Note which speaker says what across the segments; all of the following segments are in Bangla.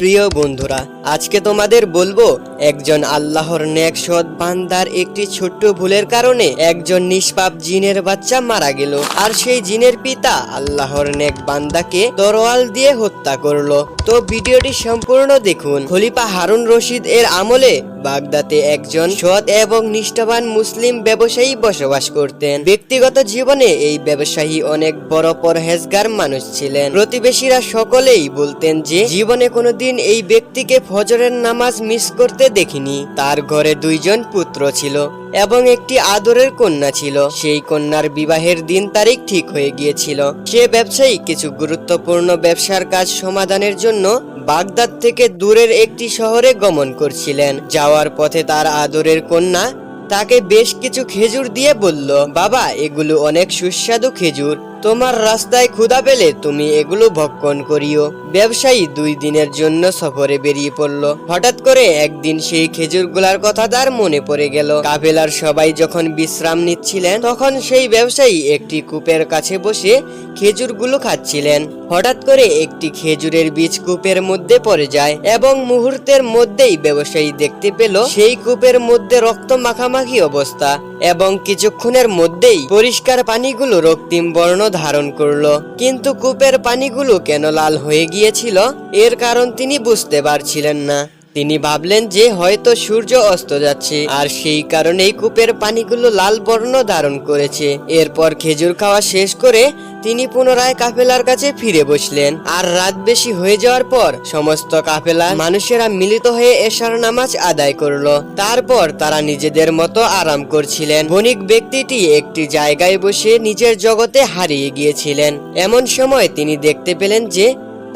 Speaker 1: প্রিয় বন্ধুরা আজকে তোমাদের বলব, একজন আল্লাহর নেক সৎ বান্দার একটি ছোট্ট ভুলের কারণে একজন নিষ্পাপ জিনের বাচ্চা মারা গেল। আর সেই জিনের পিতা আল্লাহর নেক বান্দাকে তরোয়াল দিয়ে হত্যা করল। তো ভিডিওটি সম্পূর্ণ দেখুন। খলিফা হারুন রশিদ এর আমলে বাগদাতে একজন সৎ এবং নিষ্ঠাবান মুসলিম ব্যবসায়ী বসবাস করতেন। ব্যক্তিগত জীবনে এই ব্যবসায়ী অনেক বড় পরহেজগার মানুষ ছিলেন। প্রতিবেশীরা সকলেই বলতেন যে, জীবনে কোনোদিন এই ব্যক্তিকে ফজরের নামাজ মিস করতে দেখিনি। তার ঘরে দুইজন পুত্র ছিল এবং একটি আদরের কন্যা ছিল। সেই কন্যার বিবাহের দিন তারিখ ঠিক হয়ে গিয়েছিল। সে ব্যবসায়ী কিছু গুরুত্বপূর্ণ ব্যবসার কাজ সমাধানের জন্য বাগদাদ থেকে দূরের একটি শহরে গমন করছিলেন। যাওয়ার পথে তার আদরের কন্যা তাকে বেশ কিছু খেজুর দিয়ে বলল, বাবা, এগুলো অনেক সুস্বাদু খেজুর। তোমার রাস্তায় ক্ষুধা পেলে তুমি এগুলো ভক্ষণ করিও। ব্যবসায়ী দুই দিনের জন্য সফরে বেরিয়ে পড়ল। হঠাৎ করে একদিন সেই খেজুরগুলার কথা তার মনে পড়ে গেল। কাফেলার সবাই যখন বিশ্রাম নিচ্ছিলেন, তখন সেই ব্যবসায়ী একটি কূপের কাছে বসে খেজুরগুলো খাচ্ছিলেন। হঠাৎ করে একটি খেজুরের বীজ কূপের মধ্যে পড়ে যায় এবং মুহূর্তের মধ্যেই ব্যবসায়ী দেখতে পেল সেই কূপের মধ্যে রক্ত মাখামাখি অবস্থা এবং কিছুক্ষণের মধ্যেই পরিষ্কার পানিগুলো রক্তিম বর্ণ ধারণ করল। কিন্তু কূপের পানিগুলো কেন লাল হয়ে গিয়েছিল, এর কারণ তিনি বুঝতে পারছিলেন না। তিনি ভাবলেন যে হয়তো সূর্য অস্ত যাচ্ছে, আর সেই কারণেই কূপের পানিগুলো লাল বর্ণ ধারণ করেছে। এরপর খেজুর খাওয়া শেষ করে তিনি পুনরায় কাফেলার কাছে ফিরে বসলেন। আর রাত বেশি হয়ে যাওয়ার পর সমস্ত কাফেলা মানুষেরা মিলিত হয়ে এশার নামাজ আদায় করল। তারপর তারা নিজেদের মতো আরাম করছিলেন। বণিক ব্যক্তিটি একটি জায়গায় বসে নিজের জগতে হারিয়ে গিয়েছিলেন। এমন সময় তিনি দেখতে পেলেন যে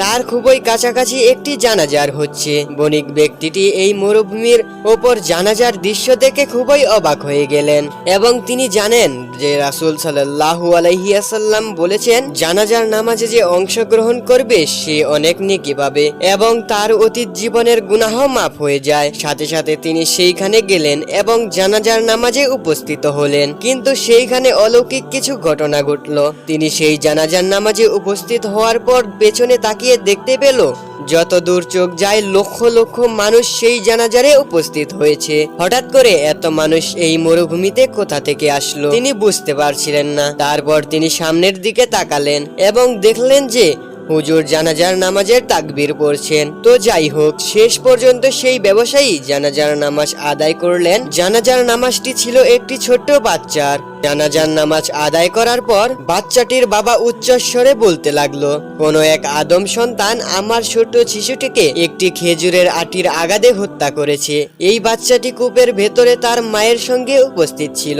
Speaker 1: তার খুবই কাছাকাছি একটি জানাজার হচ্ছে। বণিক ব্যক্তিটি এই মরুভূমির ওপর জানাজার দৃশ্য দেখে খুবই অবাক হয়ে গেলেন এবং তিনি জানেন যে রাসুল সাল্লাল্লাহু আলাইহিয়াসাল্লাম বলেছেন, জানাজার নামাজে যে অংশগ্রহণ করবে, সে অনেক নেকি পাবে এবং তার অতীত জীবনের গুনাহ মাফ হয়ে যায়। সাথে সাথে তিনি সেইখানে গেলেন এবং জানাজার নামাজে উপস্থিত হলেন। কিন্তু সেইখানে অলৌকিক কিছু ঘটনা ঘটল। তিনি সেই জানাজার নামাজে উপস্থিত হওয়ার পর পেছনে তাকিয়ে দেখতে পেল, যত দূর চোখ যায় লক্ষ লক্ষ মানুষ সেই জানাজারে উপস্থিত হয়েছে। হঠাৎ করে এত মানুষ এই মরুভূমিতে কোথা থেকে আসলো? তিনি বুঝতে পারছিলেন না। তারপর তিনি সামনের দিকে তাকালেন এবং দেখলেন যে হুজুর জানাজার নামাজের তাকবির পড়ছেন। তো যাই হোক, শেষ পর্যন্ত সেই ব্যবসায়ী জানাজার নামাজ আদায় করলেন। জানাজার নামাজটি ছিল একটি ছোট্ট বাচ্চার। জানাজার নামাজ আদায় করার পর বাচ্চাটির বাবা উচ্চস্বরে বলতে লাগল, কোনো এক আদম সন্তান আমার ছোট্ট শিশুটিকে একটি খেজুরের আটির আগাদে হত্যা করেছে। এই বাচ্চাটি কূপের ভেতরে তার মায়ের সঙ্গে উপস্থিত ছিল।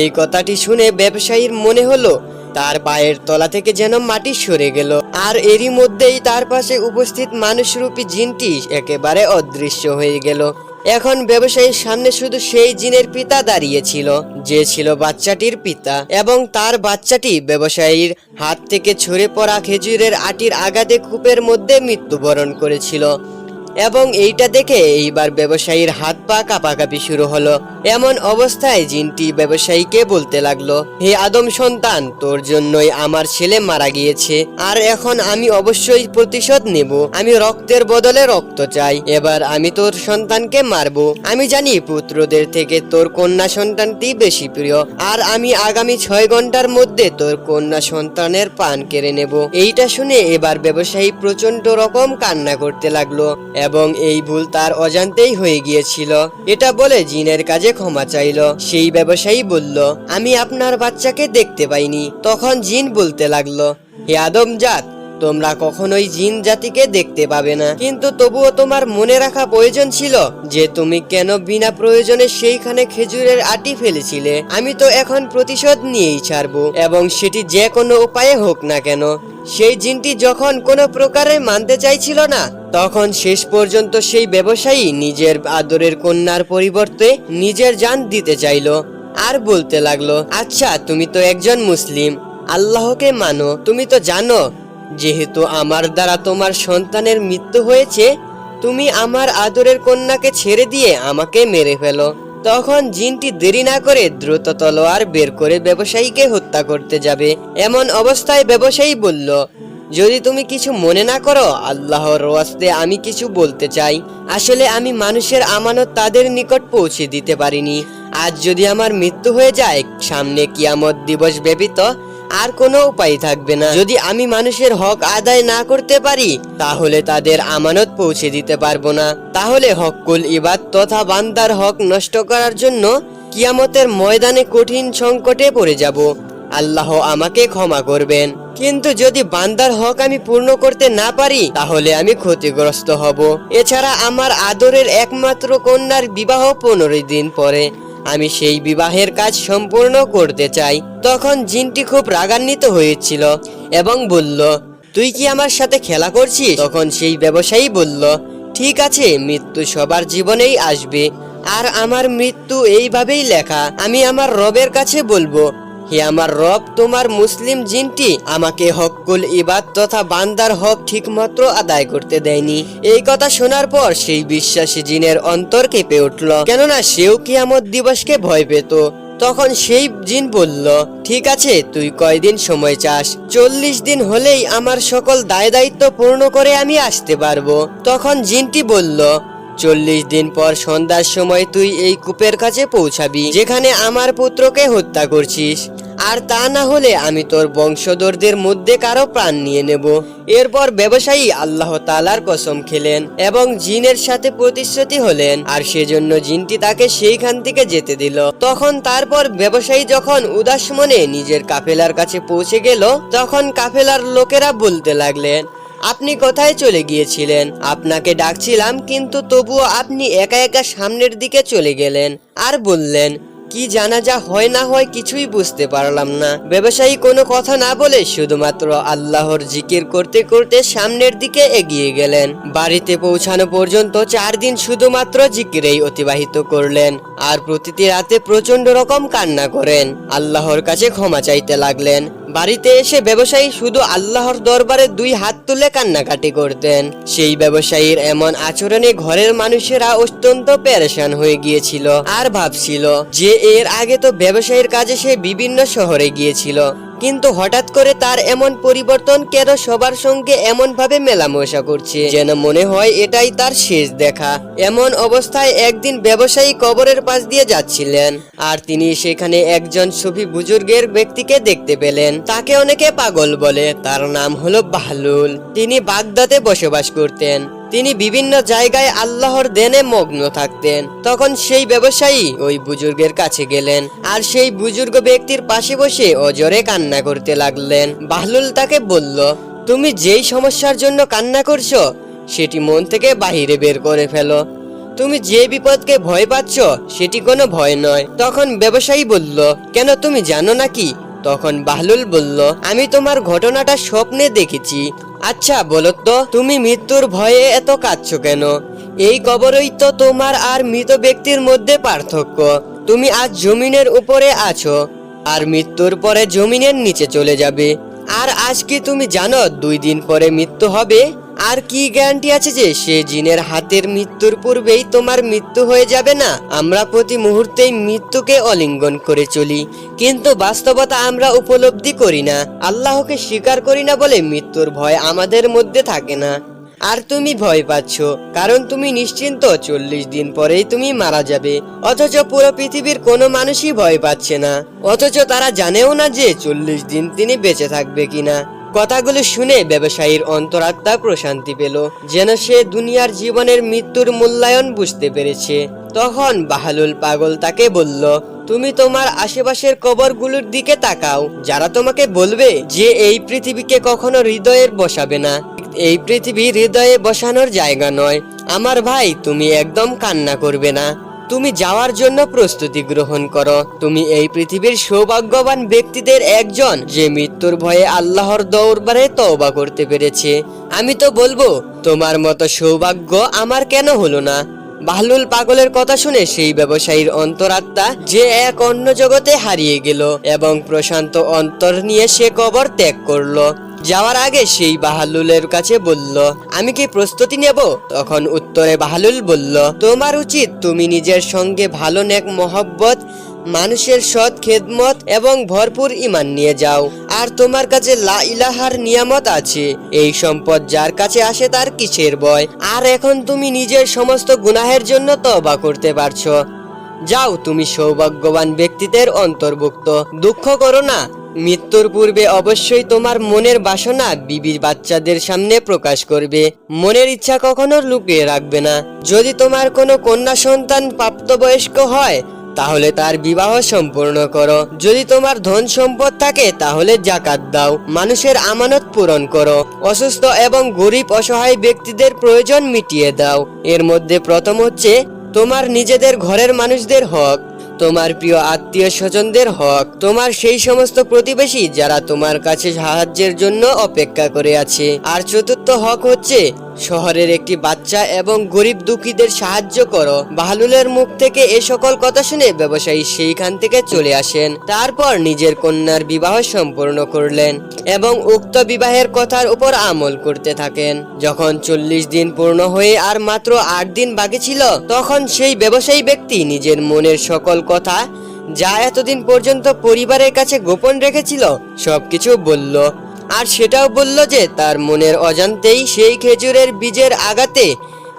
Speaker 1: এই কথাটি শুনে ব্যবসায়ীর মনে হলো তার পায়ের তলা থেকে যেন মাটি সরে গেল। আর এরই মধ্যেই তার পাশে উপস্থিত মানুষরূপী জিনটি একেবারে অদৃশ্য হয়ে গেল। এখন ব্যবসায়ীর সামনে শুধু সেই জিনের পিতা দাঁড়িয়েছিল যে ছিল বাচ্চাটির পিতা। এবং তার বাচ্চাটি ব্যবসায়ীর হাত থেকে ছড়ে পড়া খেজুরের আটির আঘাতে কূপের মধ্যে মৃত্যুবরণ করেছিল। এবং এইটা দেখে এইবার ব্যবসায়ীর হাত পা কাঁপাকাঁপি শুরু হলো। এমন অবস্থায় জিনটি ব্যবসায়ীকে বলতে লাগল, হে আদম সন্তান, তোর জন্যই আমার ছেলে মারা গিয়েছে। আর এখন আমি অবশ্যই প্রতিশোধ নেব। আমি রক্তের বদলে রক্ত চাই। এবার আমি তোর সন্তানকে মারবো। আমি জানি পুত্রদের থেকে তোর কন্যা সন্তানটি বেশি প্রিয়। আর আমি আগামী ছয় ঘণ্টার মধ্যে তোর কন্যা সন্তানের পান কেড়ে নেব। এইটা শুনে এবার ব্যবসায়ী প্রচণ্ড রকম কান্না করতে লাগল। এবং এই ভুল তার অজান্তেই হয়ে গিয়েছিল। এটা বলে জিনের কাজে ক্ষমা চাইল। সেই ব্যবসায়ী বলল, আমি আপনার বাচ্চাকে দেখতে পাইনি। তখন জিন বলতে লাগল, হে আদম জাত, তোমরা কখনোই জিন জাতিকে দেখতে পাবে না। কিন্তু তবুও তোমার মনে রাখা প্রয়োজন ছিল যে তুমি কেন বিনা প্রয়োজনে সেইখানে খেজুরের আটি ফেলেছিলে। আমি তো এখন প্রতিশোধ নিয়েই ছাড়বো, এবং সেটি যে কোনো উপায়ে হোক না কেন। সেই জিনটি যখন কোনো প্রকারে মানতে চাইছিল না তখন শেষ পর্যন্ত সেই ব্যবসায়ী নিজের আদরের কন্যার পরিবর্তে নিজের জান দিতে চাইলো আর বলতে লাগল আচ্ছা তুমি তো একজন মুসলিম, আল্লাহকে মানো, তুমি তো জানো, যেহেতু আমার দ্বারা তোমার সন্তানের মৃত্যু হয়েছে, তুমি আমার আদরের কন্যাকে ছেড়ে দিয়ে আমাকে মেরে ফেলো। তখন জিনটি দেরি না করে দ্রুত তলোয়ার বের করে ব্যবসায়ীকে হত্যা করতে যাবে। এমন অবস্থায় ব্যবসায়ী বলল যদি তুমি কিছু মনে না করো, আল্লাহর ওয়াস্তে আমি কিছু বলতে চাই। আসলে আমি মানুষের আমানত তাদের নিকট পৌঁছে দিতে পারিনি। আজ যদি আমার মৃত্যু হয়ে যায়, সামনে কিয়ামত দিবস ব্যতীত আর কোনো উপায় থাকবে না। যদি আমি মানুষের হক আদায় না করতে পারি, তাহলে তাদের আমানত পৌঁছে দিতে পারব না। তাহলে হকুল ইবাদ তথা বান্দার হক নষ্ট করার জন্য কিয়ামতের ময়দানে কঠিন সংকটে পড়ে যাব। আল্লাহ আমাকে ক্ষমা করবেন। কিন্তু যদি বান্দার হক আমি পূর্ণ করতে না পারি, তাহলে আমি ক্ষতিগ্রস্ত হব। এছাড়া আমার আদরের একমাত্র কন্যার বিবাহ পনেরো দিন পরে। আমি সেই বিবাহের কাজ সম্পূর্ণ করতে চাই। তখন জিনটি খুব রাগান্বিত হয়েছিল এবং বলল, তুই কি আমার সাথে খেলা করছিস? তখন সেই ব্যবসায়ী বলল, ঠিক আছে, মৃত্যু সবার জীবনেই আসবে। আর আমার মৃত্যু এইভাবেই লেখা। আমি আমার রবের কাছে বলব হে আমার রব, তোমার মুসলিম জিনটি আমাকে হকুল ইবাদ তথা বান্দার হক ঠিকমতো আদায় করতে দেয়নি। এই কথা শোনার পর সেই বিশ্বাসী জিনের অন্তর কেঁপে উঠল। কেননা সেও কিয়ামত দিবসকে ভয় পেত। তখন সেই জিন বলল, ঠিক আছে, তুই কয়দিন সময় চাস? চল্লিশ দিন হলেই আমার সকল দায় দায়িত্ব পূর্ণ করে আমি আসতে পারব। তখন জিনটি বলল চল্লিশ দিন পর সন্ধ্যার সময় তুই এই কূপের কাছে পৌঁছাবি, যেখানে আমার পুত্রকে হত্যা করছিস। আর তা না হলে আমি তোর বংশধরদের মধ্যে কারও প্রাণ নিয়ে নেব। এরপর ব্যবসায়ী আল্লাহ তালার কসম খেলেন এবং জিনের সাথে প্রতিশ্রুতি হলেন, আর সেজন্য জিনটি তাকে সেইখান থেকে যেতে দিল। তখন তারপর ব্যবসায়ী যখন উদাস মনে নিজের কাফেলার কাছে পৌঁছে গেল, তখন কাফেলার লোকেরা বলতে লাগলেন আপনি কোথায় চলে গিয়েছিলেন? আপনাকে ডাকছিলাম, কিন্তু তবুও আপনি একা একা সামনের দিকে চলে গেলেন আর বললেন, কি জানাজা হয় না হয় কিছুই বুঝতে পারলাম না। ব্যবসায়ী কোনো কথা না বলে শুধুমাত্র আল্লাহর জিকির করতে করতে সামনের দিকে এগিয়ে গেলেন। বাড়িতে পৌঁছানো পর্যন্ত চার দিন শুধুমাত্র জিকিরেই অতিবাহিত করলেন আর প্রতিটি রাতে প্রচণ্ড রকম কান্না করেন। আল্লাহর কাছে ক্ষমা চাইতে লাগলেন। বাড়িতে এসে ব্যবসায়ী শুধু আল্লাহর দরবারে দুই হাত তুলে কান্নাকাটি করতেন। সেই ব্যবসায়ীর এমন আচরণে ঘরের মানুষেরা অত্যন্ত পেরেশান হয়ে গিয়েছিল আর ভাবছিল যে এর আগে তো ব্যবসায়ীর কাজে সে বিভিন্ন শহরে গিয়েছিল। কিন্তু হঠাৎ করে তার এমন পরিবর্তন কেন সবার সঙ্গে এমন ভাবে মেলামেশা করছে? যেন মনে হয় এটাই তার শেষ দেখা। এমন অবস্থায় একদিন ব্যবসায়ী কবরের পাশ দিয়ে যাচ্ছিলেন আর তিনি সেখানে একজন সুফি বুজুর্গের ব্যক্তিকে দেখতে পেলেন। তাকে অনেকে পাগল বলে। তার নাম হলো বাহলুল। তিনি বাগদাদে বসবাস করতেন। তিনি বিভিন্ন জায়গায় আল্লাহর দেনে মগ্ন থাকতেন। তখন সেই ব্যবসায়ী ওই বুজুর্গের কাছে গেলেন আর সেই বুজুর্গ ব্যক্তির পাশে বসে অজরে কান্না করতে লাগলেন। বাহলুল তাকে বলল, তুমি যেই সমস্যার জন্য কান্না করছ, সেটি মন থেকে বাহিরে বের করে ফেলো। তুমি যে বিপদকে ভয় পাচ্ছ, সেটি কোনো ভয় নয়। তখন ব্যবসায়ী বলল, কেন তুমি জানো নাকি তখন বাহলুল বলল, আমি তোমার ঘটনাটা স্বপ্নে দেখেছি। আচ্ছা বলো তো তুমি মৃত্যুর ভয়ে এত কাঁদছো কেন? এই কবরই তো তোমার আর মৃত ব্যক্তির মধ্যে পার্থক্য। তুমি আজ জমিনের উপরে আছো, আর মৃত্যুর পরে জমিনের নিচে চলে যাবে। আর আজ কি তুমি জানো দুই দিন পরে মৃত্যু হবে? আর কি গ্যারান্টি আছে যে সে জিনের হাতের মৃত্যুর পূর্বেই তোমার মৃত্যু হয়ে যাবে না? আমরা প্রতি মুহূর্তেই মৃত্যুকে অলিঙ্গন করে চলি। কিন্তু বাস্তবতা আমরা উপলব্ধি করি না। আল্লাহকে স্বীকার করি না বলে মৃত্যুর ভয় আমাদের মধ্যে থাকে না। আর তুমি ভয় পাচ্ছ, কারণ তুমি নিশ্চিন্ত চল্লিশ দিন পরেই তুমি মারা যাবে। অথচ পুরো পৃথিবীর কোনো মানুষই ভয় পাচ্ছে না। অথচ তারা জানেও না যে চল্লিশ দিন তিনি বেঁচে থাকবে কিনা। কথাগুলো শুনে ব্যবসায়ীর অন্তরাত্মা প্রশান্তি পেল, যেন সে দুনিয়ার জীবনের মৃত্যুর মূল্যায়ন বুঝতে পেরেছে। তখন বাহালুল পাগল তাকে বলল, তুমি তোমার আশেপাশের কবরগুলোর দিকে তাকাও, যারা তোমাকে বলবে যে এই পৃথিবীকে কখনো হৃদয়ের বসাবে না। এই পৃথিবী হৃদয়ে বসানোর জায়গা নয়। আমার ভাই, তুমি একদম কান্না করবে না। তুমি যাওয়ার জন্য প্রস্তুতি গ্রহণ করো। তুমি এই পৃথিবীর সৌভাগ্যবান ব্যক্তিদের একজন, যে মৃত্যুর ভয়ে আল্লাহর দৌড়বারে তওবা করতে পেরেছে। আমি তো বলব, তোমার মতো সৌভাগ্য আমার কেন হলো না? বাহলুল পাগলের কথা শুনে সেই ব্যবসায়ীর অন্তরাত্মা যে এক অন্য জগতে হারিয়ে গেল এবং প্রশান্ত অন্তর নিয়ে সে কবর ত্যাগ করল। যাওয়ার আগে সেই বাহালুলের কাছে বলল, আমি কি প্রস্তুতি নেব? তখন উত্তরে বাহালুল বলল, তোমার উচিত তুমি নিজের সঙ্গে ভালো নেক মহব্বত, মানুষের সৎ খেদমত এবং ভরপুর ইমান নিয়ে যাও। আর তোমার কাছে লা ইলাহার নিয়ামত আছে। এই সম্পদ যার কাছে আসে তার কিসের ভয় আর এখন তুমি নিজের সমস্ত গুনাহের জন্য তবা করতে পারছ। যাও, তুমি সৌভাগ্যবান ব্যক্তিদের অন্তর্ভুক্ত। দুঃখ করো না। মৃত্যুর পূর্বে অবশ্যই তোমার মনের বাসনা বিবি বাচ্চাদের সামনে প্রকাশ করবে। মনের ইচ্ছা কখনো লুকিয়ে রাখবে না। যদি তোমার কোনো কন্যা সন্তান প্রাপ্তবয়স্ক হয়, তাহলে তার বিবাহ সম্পূর্ণ করো। যদি তোমার ধন সম্পদ থাকে, তাহলে জাকাত দাও। মানুষের আমানত পূরণ করো। অসুস্থ এবং গরিব অসহায় ব্যক্তিদের প্রয়োজন মিটিয়ে দাও। এর মধ্যে প্রথম হচ্ছে তোমার নিজেদের ঘরের মানুষদের হক। তোমার প্রিয় আত্মীয় স্বজনদের হক, তোমার সেই সমস্ত প্রতিবেশী যারা তোমার কাছে সাহায্যের জন্য অপেক্ষা করে আছে। আর চতুর্থ হক হচ্ছে শহরের একটি বাচ্চা এবং গরিব দুঃখীদের সাহায্য করো। বাহলুলের মুখ থেকে এ সকল কথা শুনে ব্যবসায়ী সেইখান থেকে চলে আসেন। তারপর নিজের কন্যার বিবাহ সম্পূর্ণ করলেন এবং উক্ত বিবাহের কথার উপর আমল করতে থাকেন। যখন চল্লিশ দিন পূর্ণ হয়ে আর মাত্র আট দিন বাকি ছিল, তখন সেই ব্যবসায়ী ব্যক্তি নিজের মনের সকল কথা যা এতদিন পর্যন্ত পরিবারের কাছে গোপন রেখেছিল, সবকিছু বলল। আর সেটাও বলল যে তার মনের অজান্তেই সেই খেজুরের বীজের আঘাতে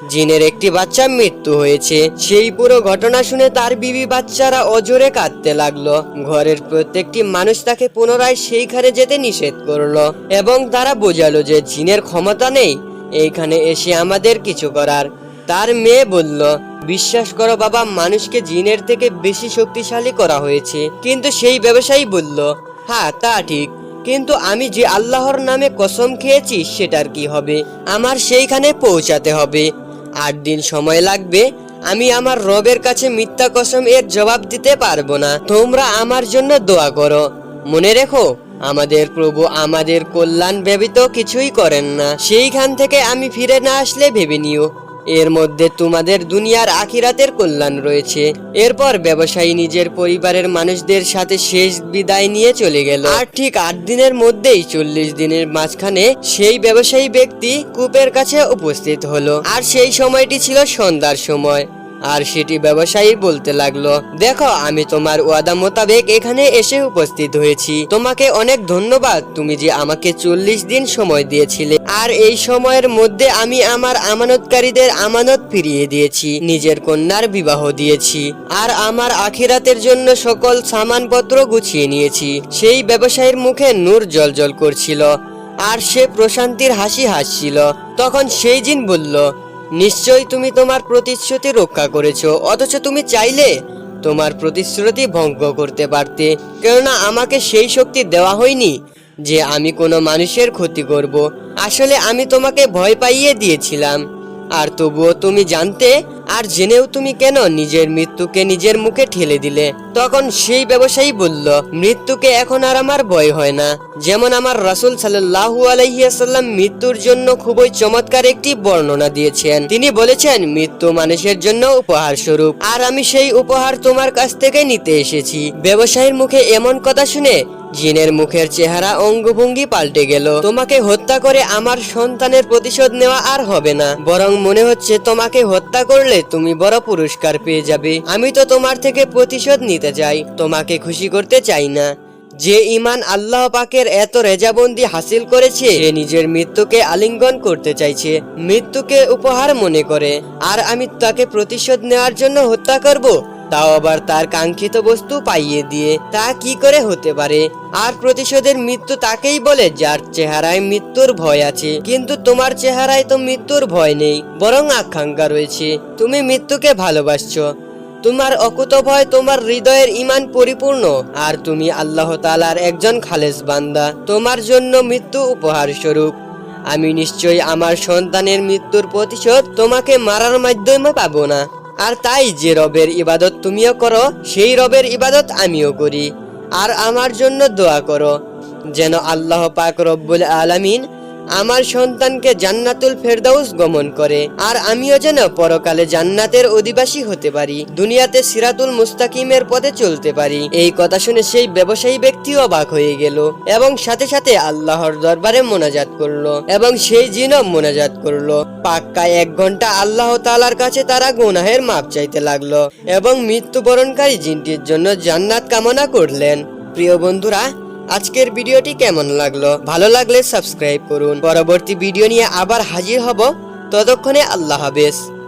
Speaker 1: জিনের একটি বাচ্চা মৃত্যু হয়েছে। সেই পুরো ঘটনা শুনে তার বিবি বাচ্চারা অজোরে কাঁদতে লাগল। ঘরের প্রত্যেকটি মানুষ তাকে পুনরায় সেইখানে যেতে নিষেধ করল এবং তারা বোঝালো যে জিনের ক্ষমতা নেই, এইখানে এসে আমাদের কিছু করার। তার মেয়ে বলল, বিশ্বাস করো বাবা, মানুষকে জিনের থেকে বেশি শক্তিশালী করা হয়েছে। কিন্তু সেই ব্যবসায়ী বলল হ্যাঁ তা ঠিক। কিন্তু আমি যে আল্লাহর নামে কসম খেয়েছি, সেটার কি হবে? আমার সেইখানে পৌঁছাতে হবে। আট দিন সময় লাগবে, আমি আমার রবের কাছে মিথ্যা কসম এর জবাব দিতে পারব না। তোমরা আমার জন্য দোয়া করো। মনে রেখো, আমাদের প্রভু আমাদের কল্যাণ ব্যতীত কিছুই করেন না। সেইখান থেকে আমি ফিরে না আসলে ভেবে নিও। এর মধ্যে তোমাদের দুনিয়ার আখিরাতের কল্যাণ রয়েছে। এরপর ব্যবসায়ী নিজের পরিবারের মানুষদের সাথে শেষ বিদায় নিয়ে চলে গেল। আর ঠিক আট দিনের মধ্যেই চল্লিশ দিনের মাঝখানে সেই ব্যবসায়ী ব্যক্তি কূপের কাছে উপস্থিত হলো। আর সেই সময়টি ছিল সন্ধ্যার সময়। আর সেটি ব্যবসায়ী বলতে লাগল, দেখো, আমি তোমার ওয়াদা মোতাবেক এখানে এসে উপস্থিত হয়েছি। তোমাকে অনেক ধন্যবাদ, তুমি যে আমাকে চল্লিশ দিন সময় দিয়েছিলে। আর এই সময়ের মধ্যে আমি আমার আমানতকারীদের আমানত ফিরিয়ে দিয়েছি, নিজের কন্যার বিবাহ দিয়েছি। আর আমার আখিরাতের জন্য সকল সামানপত্র গুছিয়ে নিয়েছি। সেই ব্যবসায়ীর মুখে নূর জলজল করছিল। আর সে প্রশান্তির হাসি হাসছিল। তখন সেই জিন বলল নিশ্চয়ই তুমি তোমার প্রতিশ্রুতি রক্ষা করেছ, অথচ তুমি চাইলে তোমার প্রতিশ্রুতি ভঙ্গ করতে পারতে, কেননা আমাকে সেই শক্তি দেওয়া হয়নি যে আমি কোনো মানুষের ক্ষতি করব। আসলে আমি তোমাকে ভয় পাইয়ে দিয়েছিলাম। আর তবুও তুমি জানতে আর জেনেও তুমি কেন নিজের মৃত্যুকে নিজের মুখে ঠেলে দিলে? তখন সেই ব্যবসায়ী বলল, মৃত্যুকে এখন আর আমার ভয় হয় না। যেমন আমার রাসূল সাল্লাল্লাহু আলাইহিয়াসাল্লাম মৃত্যুর জন্য খুবই চমৎকার একটি বর্ণনা দিয়েছেন। তিনি বলেছেন, মৃত্যু মানুষের জন্য উপহার স্বরূপ। আর আমি সেই উপহার তোমার কাছ থেকে নিতে এসেছি। ব্যবসায়ীর মুখে এমন কথা শুনে জিনের মুখের চেহারা অঙ্গভঙ্গি পাল্টে গেল। তোমাকে হত্যা করে আমার সন্তানের প্রতিশোধ নেওয়া আর হবে না। বরং মনে হচ্ছে তোমাকে হত্যা করলে তুমি বড় পুরস্কার পেয়ে যাবে। আমি তো তোমার থেকে প্রতিশোধ নিতে চাই। তোমাকে খুশি করতে চাই না। যে ইমান আল্লাহ পাকের এত রেজাবন্দি হাসিল করেছে, সে নিজের মৃত্যুকে আলিঙ্গন করতে চাইছে। মৃত্যুকে উপহার মনে করে। আর আমি তাকে প্রতিশোধ নেওয়ার জন্য হত্যা করব? তাও আবার তার কাঙ্ক্ষিত বস্তু পাইয়ে দিয়ে তা কি করে হতে পারে? আর প্রতিশোধের মৃত্যু তাকেই বলে যার চেহারায় মৃত্যুর ভয় আছে। কিন্তু তোমার চেহারায় তো মৃত্যুর ভয় নেই, বরং আকাঙ্ক্ষা রয়েছে। তুমি মৃত্যুকে ভালোবাসছো। তোমার অকুত ভয় তোমার হৃদয়ের ইমান পরিপূর্ণ। আর তুমি আল্লাহ তালার একজন খালেস বান্দা। তোমার জন্য মৃত্যু উপহার স্বরূপ আমি নিশ্চয়ই আমার সন্তানের মৃত্যুর প্রতিশোধ তোমাকে মারার মাধ্যমে পাবো না। আর তাই যে রবের ইবাদত তুমিও করো, সেই রবের ইবাদত আমিও করি। আর আমার জন্য দোয়া করো, যেন আল্লাহ পাক রব্বুল আলামিন আমার সন্তানকে জান্নাতুল ফেরদাউস গমন করে, আর আমিও যেন পরকালে জান্নাতের অধিবাসী হতে পারি, দুনিয়াতে সিরাতুল মুস্তাকিমের পথে চলতে পারি। এই কথা শুনে সেই ব্যবসায়ী ব্যক্তি অবাক হয়ে গেল এবং সাথে সাথে আল্লাহর দরবারে মোনাজাত করল এবং সেই জিনও মোনাজাত করল। পাক্কা এক ঘণ্টা আল্লাহ তাআলার কাছে তারা গুনাহের মাপ চাইতে লাগল এবং মৃত্যুবরণকারী জিনটির জন্য জান্নাত কামনা করলেন। প্রিয় বন্ধুরা আজকের ভিডিওটি কেমন লাগল? ভালো লাগলে সাবস্ক্রাইব করুন। পরবর্তী ভিডিও নিয়ে আবার হাজির হব। ততক্ষণে আল্লাহ হাফেজ।